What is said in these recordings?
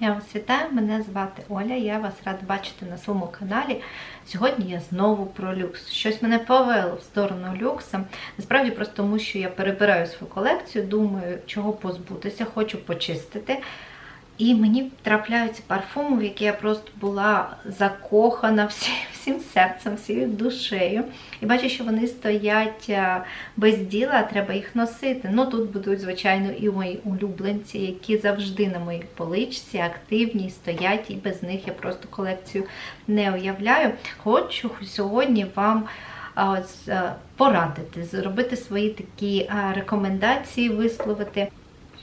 Я вас вітаю, мене звати Оля, я вас рада бачити на своєму каналі. Сьогодні я знову про люкс. Щось мене повело в сторону люкса. Насправді просто тому, що я перебираю свою колекцію, думаю, чого позбутися, хочу почистити. І мені трапляються парфуми, в які я просто була закохана всі, всім серцем, всією душею. І бачу, що вони стоять без діла, треба їх носити. Ну тут будуть, звичайно, і мої улюбленці, які завжди на моїй поличці активні, стоять, і без них я просто колекцію не уявляю. Хочу сьогодні вам а, порадити, зробити свої такі рекомендації, висловити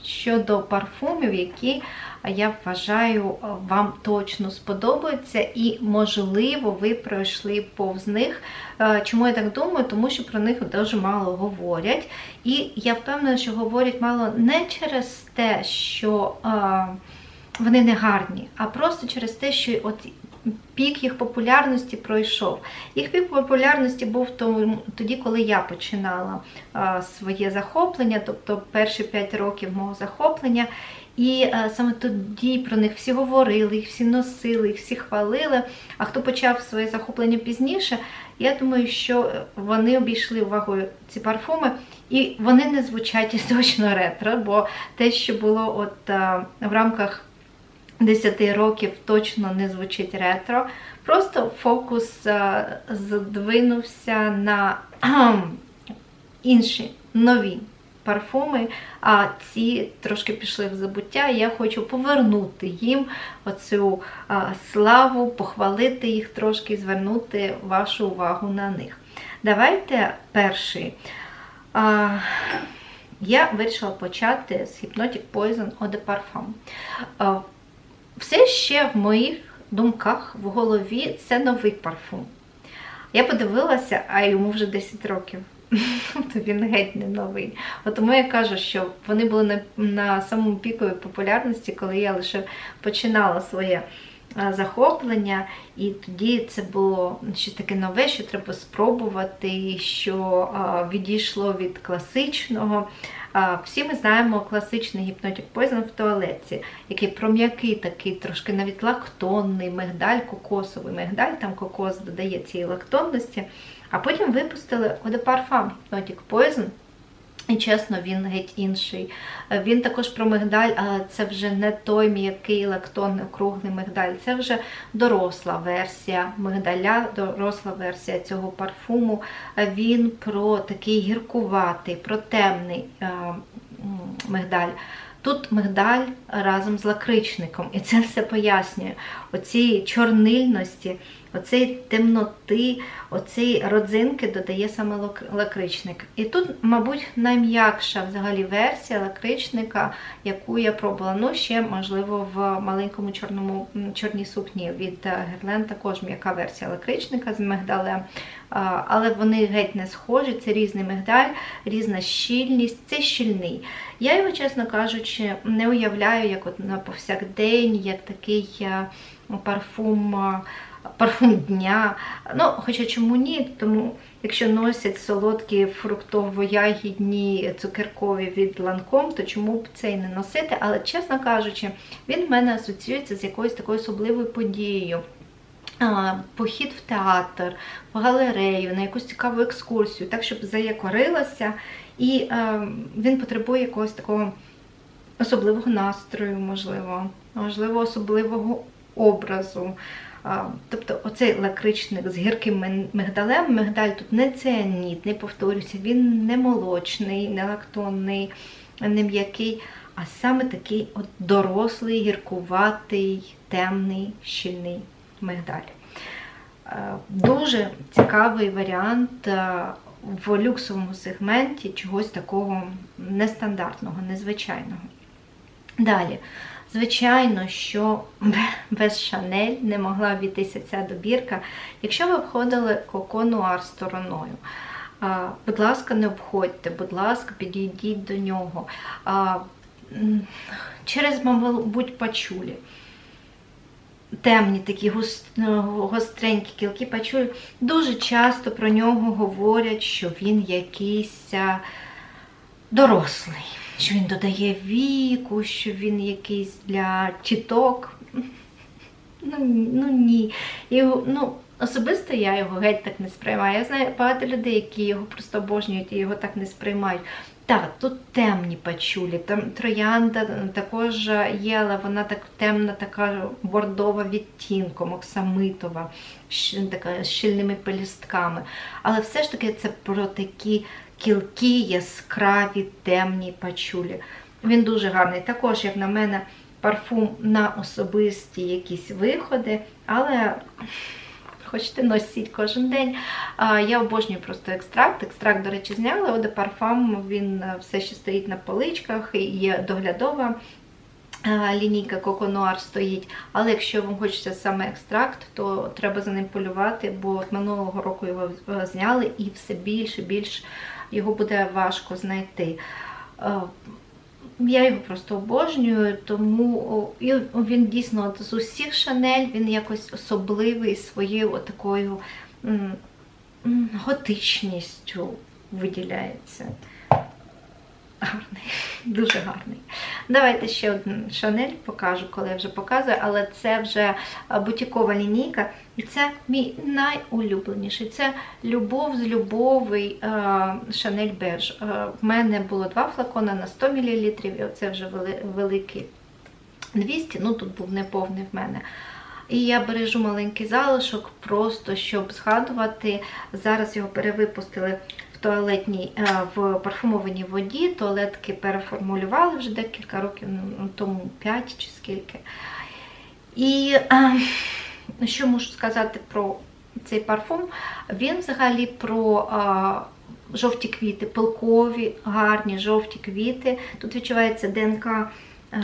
щодо парфумів, які я вважаю, вам точно сподобаються, і, можливо, ви пройшли повз них. Е, Чому я так думаю? Тому що про них дуже мало говорять. І я впевнена, що говорять мало не через те, що е, вони не гарні, а просто через те, що от пік їх популярності пройшов. Їх пік популярності був тоді, коли я починала своє захоплення, тобто перші 5 років мого захоплення. І саме тоді про них всі говорили, їх всі носили, їх всі хвалили. А хто почав своє захоплення пізніше, я думаю, що вони обійшли увагою ці парфуми, і вони не звучать точно ретро, бо те, що було от в рамках 10 років точно не звучить ретро. Просто фокус а, здвинувся на інші нові парфуми, а ці трошки пішли в забуття. Я хочу повернути їм оцю а, славу, похвалити їх трошки звернути вашу увагу на них. Давайте перший. Я вирішила почати з Hypnotic Poison Eau de Parfum. Все ще в моїх думках в голові це новий парфум. Я подивилася, а йому вже 10 років. Тобто він геть не новий. От тому я кажу, що вони були на, на самому піковій популярності, коли я лише починала своє захоплення, і тоді це було щось таке нове, що треба спробувати, що відійшло від класичного. Всі ми знаємо класичний гіпнотик Poison в туалетці, який пром'який такий, трошки навіть лактонний, мигдаль, кокосовий мигдаль, там кокос додає цієї лактонності. А потім випустили Parfum Hypnotic Poison. І чесно, він геть інший. Він також про мигдаль, але це вже не той м'який лактонний округлий мигдаль, це вже доросла версія мигдаля, доросла версія цього парфуму. Він про такий гіркуватий, про темний е, мигдаль. Тут мигдаль разом з лакричником, і це все пояснює. Оці чорнильності, оцей темноти, оцей родзинки додає саме лакричник. І тут, мабуть, найм'якша взагалі версія лакричника, яку я пробувала. Ну, ще, можливо, в маленькому чорному чорній сукні від Герлен також м'яка версія лакричника з мигдалем. Але вони геть не схожі, це різний мигдаль, різна щільність, це щільний. Я його, чесно кажучи, не уявляю як от на повсякдень, як такий парфум парфум дня. Ну, Хоча чому ні, тому якщо носять солодкі фруктово-ягідні цукеркові від ланком, то чому б це і не носити? Але, чесно кажучи, він в мене асоціюється з якоюсь такою особливою подією. Похід в театр, в галерею, на якусь цікаву екскурсію, так, щоб заякорилася. І е, він потребує якогось такого особливого настрою, можливо, можливо, особливого образу. Тобто оцей лакричник з гірким мигдалем, мигдаль тут не ціаніт, не повторюся, він не молочний, не лактонний, не м'який, а саме такий от дорослий, гіркуватий, темний, щільний мигдаль. Дуже цікавий варіант в люксовому сегменті чогось такого нестандартного, незвичайного. Далі. Звичайно, що без Шанель не могла обійтися ця добірка. Якщо ви обходили Коко Нуар стороною, будь ласка, не обходьте, будь ласка, підійдіть до нього. Через, мабуть, пачулі. Темні такі гостренькі кілки пачулі. Дуже часто про нього говорять, що він якийсь дорослий, що він додає віку, що він якийсь для тіток. Ну, ну ні. Його, ну, особисто я його геть так не сприймаю. Я знаю багато людей, які його просто обожнюють і його так не сприймають. Так, тут темні пачулі, там троянда також є, але вона так темна, така бордова відтінком, оксамитова, така з щільними пелюстками. Але все ж таки це про такі кілкі, яскраві, темні пачулі. Він дуже гарний. Також, як на мене, парфум на особисті якісь виходи, але хочете носіть кожен день. Я обожнюю просто екстракт. Екстракт, до речі, зняли. Оде парфум він е, все ще стоїть на поличках, є доглядова. е, Лінійка Noir стоїть, але якщо вам хочеться саме екстракт, то треба за ним полювати, бо минулого року його е, зняли і все більше більше його буде важко знайти. Е, я його просто обожнюю, тому і він дійсно з усіх шанель він якось особливий своєю такою готичністю виділяється. Гарний, дуже гарний. Давайте ще один шанель покажу, коли я вже показую, але це вже бутікова лінійка. І це мій найулюбленіший. Це любов з любовий Шанель Беж. Е, В мене було два флакони на 100 мл, і оце вже вели- великий 200, ну тут був неповний в мене. І я бережу маленький залишок, просто щоб згадувати. Зараз його перевипустили в туалетній, е, в парфумованій воді. Туалетки переформулювали вже декілька років, ну, тому 5 чи скільки. І е, що можу сказати про цей парфум? Він взагалі про е, жовті квіти, пилкові, гарні жовті квіти. Тут відчувається ДНК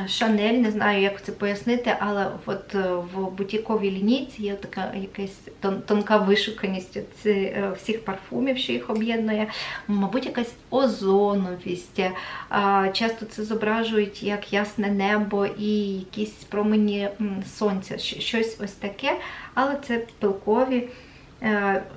Шанель, не знаю, як це пояснити, але от е, в бутіковій лінійці є така якась тон- тонка вишуканість е, всіх парфумів, що їх об'єднує. Мабуть, якась озоновість. Е, Часто це зображують як ясне небо і якісь промені сонця, щось ось таке, але це пилкові е,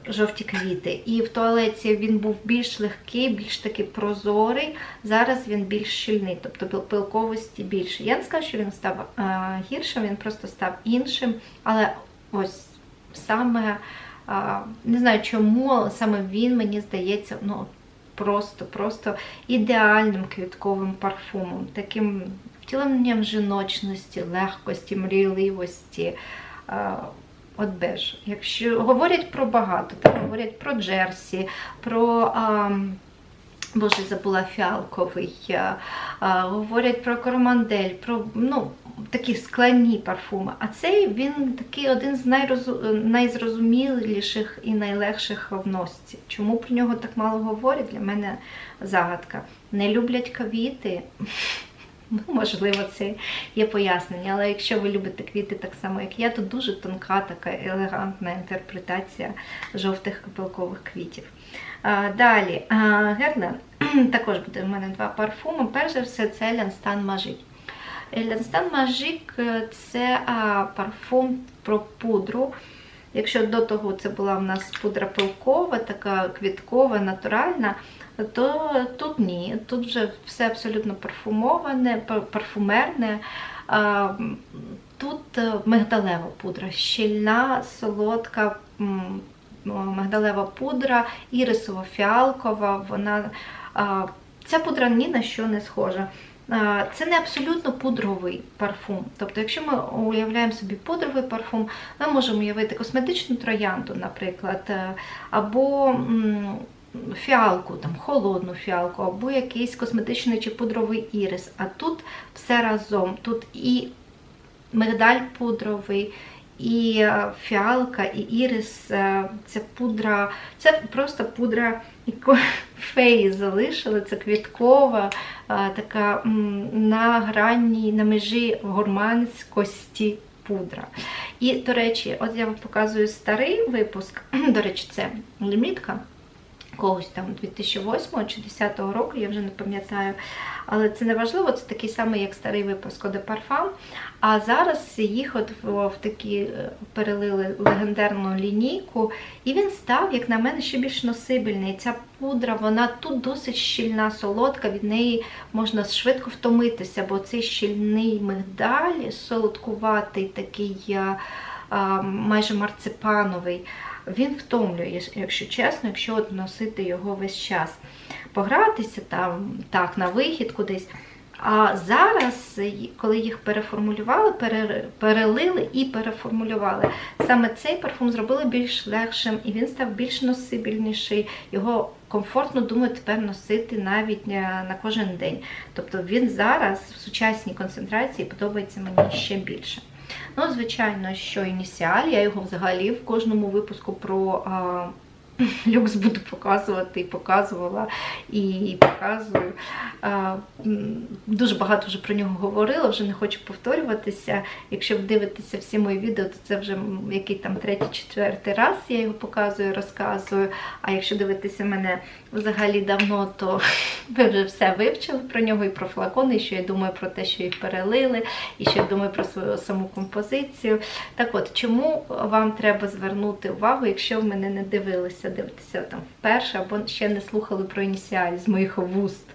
жовті квіти. І в туалеті він був більш легкий, більш такий прозорий. Зараз він більш щільний, тобто пилковості більше. Я не скажу, що він став е, гіршим, він просто став іншим. Але ось саме е, не знаю чому, але саме він мені здається, ну просто, просто ідеальним квітковим парфумом, таким втіленням жіночності, легкості, мрійливості. От беж. Якщо говорять про багато, так говорять про Джерсі, про а, Боже, забула фіалковий, а, говорять про Кормандель, про ну, такі складні парфуми. А цей він такий один з найрозу, найзрозуміліших і найлегших в носці. Чому про нього так мало говорять? Для мене загадка. Не люблять квіти. Ну, можливо, це є пояснення, але якщо ви любите квіти так само, як я, то дуже тонка, така елегантна інтерпретація жовтих пилкових квітів. А, Далі, а, Гернен, також буде в мене два парфуми. Перш за все, це Лянстан Мажик. Лянстан Мажик це а, парфум про пудру. Якщо до того це була в нас пудра пилкова, така квіткова, натуральна, то тут ні. Тут вже все абсолютно парфумоване, парфумерне. Тут е, мигдалева пудра, щільна, солодка м, мигдалева пудра, ірисово-фіалкова. Вона, ця пудра ні на що не схожа. Це не абсолютно пудровий парфум. Тобто, якщо ми уявляємо собі пудровий парфум, ми можемо уявити косметичну троянду, наприклад, е, або фіалку, там, холодну фіалку, або якийсь косметичний чи пудровий ірис. А тут все разом. Тут і мигдаль пудровий, і е, фіалка, і ірис. е, Це пудра, це просто пудра, яку феї залишили. Це квіткова, е, така на грані, на межі гурманськості пудра. І, до речі, от я вам показую старий випуск. До речі, це лімітка. Когось там 2008 чи 2010 року, я вже не пам'ятаю. Але це не важливо, це такий самий, як старий випуск de Parfum. А зараз їх от в, в такі е, перелили легендарну лінійку, і він став, як на мене, ще більш носибельний. Ця пудра, вона тут досить щільна, солодка, від неї можна швидко втомитися, бо цей щільний мигдаль, солодкуватий, такий а, майже марципановий. Він втомлює, якщо чесно, якщо от носити його весь час. Погратися там так на вихід кудись. А зараз, коли їх переформулювали, перелили і переформулювали, саме цей парфум зробили більш легшим і він став більш носибільніший. Його комфортно, думаю, тепер носити навіть на кожен день. Тобто він зараз в сучасній концентрації подобається мені ще більше. Ну, звичайно, що ініціаль, я його взагалі в кожному випуску про а, люкс буду показувати і показувала і показую. А, дуже багато вже про нього говорила, вже не хочу повторюватися. Якщо ви дивитеся всі мої відео, то це вже який там третій-четвертий раз я його показую, розказую. А якщо дивитися мене взагалі давно, то ви вже все вивчили про нього і про флакони, і що я думаю про те, що їх перелили, і що я думаю про свою саму композицію. Так от, чому вам треба звернути увагу, якщо ви мене не дивилися, дивитися там вперше, або ще не слухали про ініціаль з моїх вуст.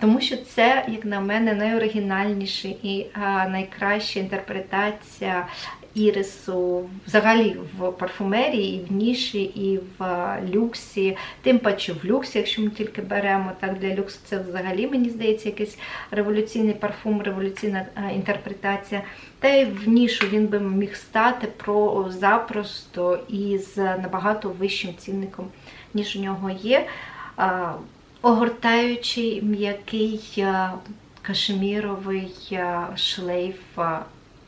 Тому що це, як на мене, найоригінальніша і а, найкраща інтерпретація ірису, взагалі в парфумерії, і в ніші, і в люксі, тим паче в люксі, якщо ми тільки беремо так для люксу, це взагалі, мені здається, якийсь революційний парфум, революційна інтерпретація. Та й в нішу він би міг стати про запросто і з набагато вищим цінником, ніж у нього є. Огортаючий м'який кашеміровий шлейф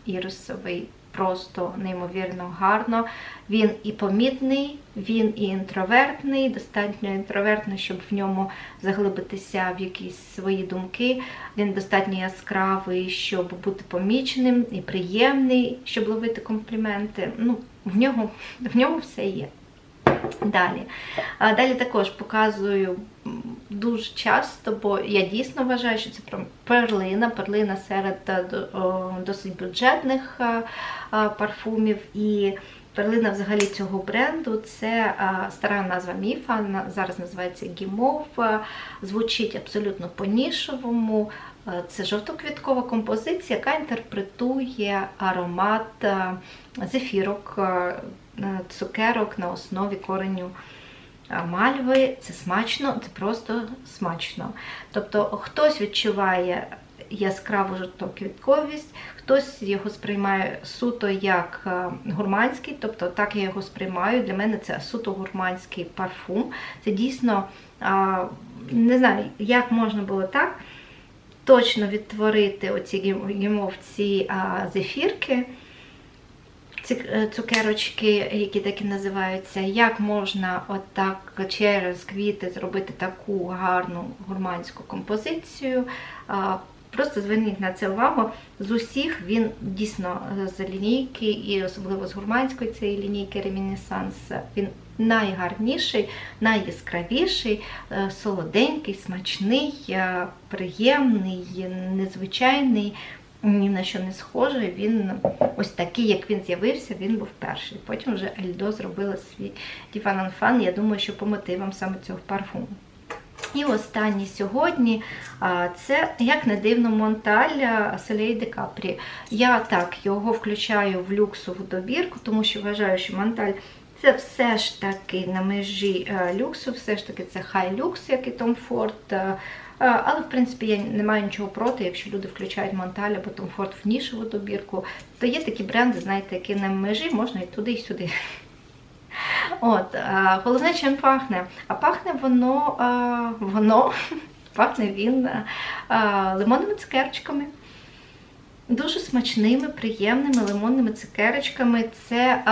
ірисовий просто неймовірно гарно. Він і помітний, він і інтровертний, достатньо інтровертний, щоб в ньому заглибитися в якісь свої думки. Він достатньо яскравий, щоб бути поміченим і приємний, щоб ловити компліменти. Ну, В нього, в ньому все є. Далі. Далі також показую дуже часто, бо я дійсно вважаю, що це перлина, перлина серед е, досить бюджетних е, е, парфумів. І перлина взагалі цього бренду це стара назва міфа, зараз називається Гімов, звучить абсолютно по-нішовому. Це жовтоквіткова композиція, яка інтерпретує аромат зефірок, цукерок на основі кореню мальви. Це смачно, це просто смачно. Тобто хтось відчуває яскраву жовтоквітковість, хтось його сприймає суто як гурманський, тобто так я його сприймаю. Для мене це суто гурманський парфум. Це дійсно, не знаю, як можна було так точно відтворити оці гімовці зефірки е, цукерочки, які так і називаються, як можна отак через квіти зробити таку гарну гурманську композицію. Просто зверніть на це увагу. З усіх він дійсно е, з лінійки, і особливо з гурманської цієї лінійки Ремінесанс, він найгарніший, найяскравіший, е, солоденький, смачний, приємний, незвичайний ні на що не схожий. Він ось такий, як він з'явився, він був перший. Потім вже Ельдо зробила свій Діван Фан, я думаю, що по мотивам саме цього парфуму. І останній сьогодні це, як не дивно, Монталь Селей де Капрі. Я так його включаю в люксову добірку, тому що вважаю, що Монталь це все ж таки на межі люксу, все ж таки це хай люкс, як і Том Форд. Але, в принципі, я не маю нічого проти, якщо люди включають Монталь або Tom Ford в нішеву добірку, то є такі бренди, знаєте, які на межі можна і туди, і сюди. От, Головне, чим пахне. А пахне воно, воно пахне він лимонними цукерчиками. Дуже смачними, приємними лимонними цукерочками. Це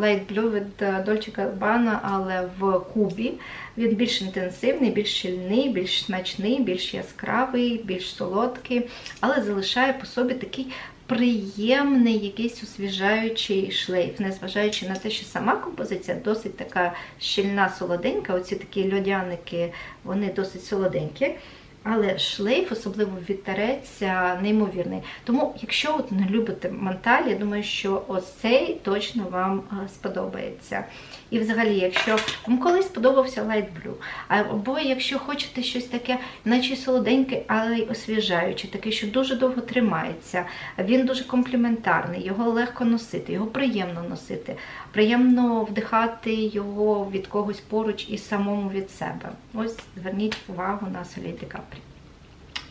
Light Blue від Dolce Gabbana, але в кубі. Він більш інтенсивний, більш щільний, більш смачний, більш яскравий, більш солодкий, але залишає по собі такий приємний якийсь освіжаючий шлейф, незважаючи на те, що сама композиція досить така щільна, солоденька. Оці такі льодяники, вони досить солоденькі. Але шлейф, особливо вітереться, неймовірний. Тому, якщо от не любите манталь, я думаю, що ось цей точно вам сподобається. І взагалі, якщо вам колись сподобався Light Blue, або якщо хочете щось таке, наче солоденьке, але й освіжаюче, таке, що дуже довго тримається, він дуже компліментарний, його легко носити, його приємно носити, приємно вдихати його від когось поруч і самому від себе. Ось зверніть увагу на Солі Капрі.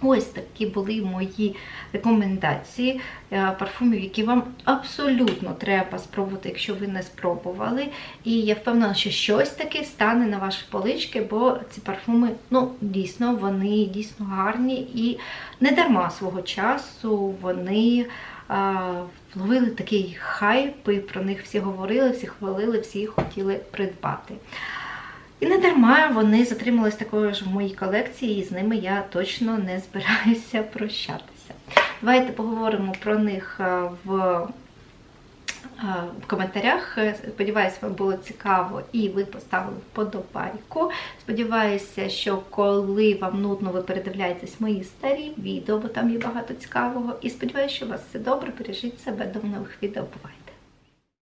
Ось такі були мої рекомендації е, парфумів, які вам абсолютно треба спробувати, якщо ви не спробували. І я впевнена, що щось таке стане на ваші полички, бо ці парфуми, ну, дійсно, вони дійсно гарні і не дарма свого часу вони. а, Вловили такий хайп, і про них всі говорили, всі хвалили, всі хотіли придбати. І не дарма вони затримались також в моїй колекції, і з ними я точно не збираюся прощатися. Давайте поговоримо про них е, в, е, в коментарях. Сподіваюсь, вам було цікаво і ви поставили вподобайку. Сподіваюся, що коли вам нудно, ви передивляєтесь мої старі відео, бо там є багато цікавого. І сподіваюся, що у вас все добре. Бережіть себе до нових відео. Бувайте!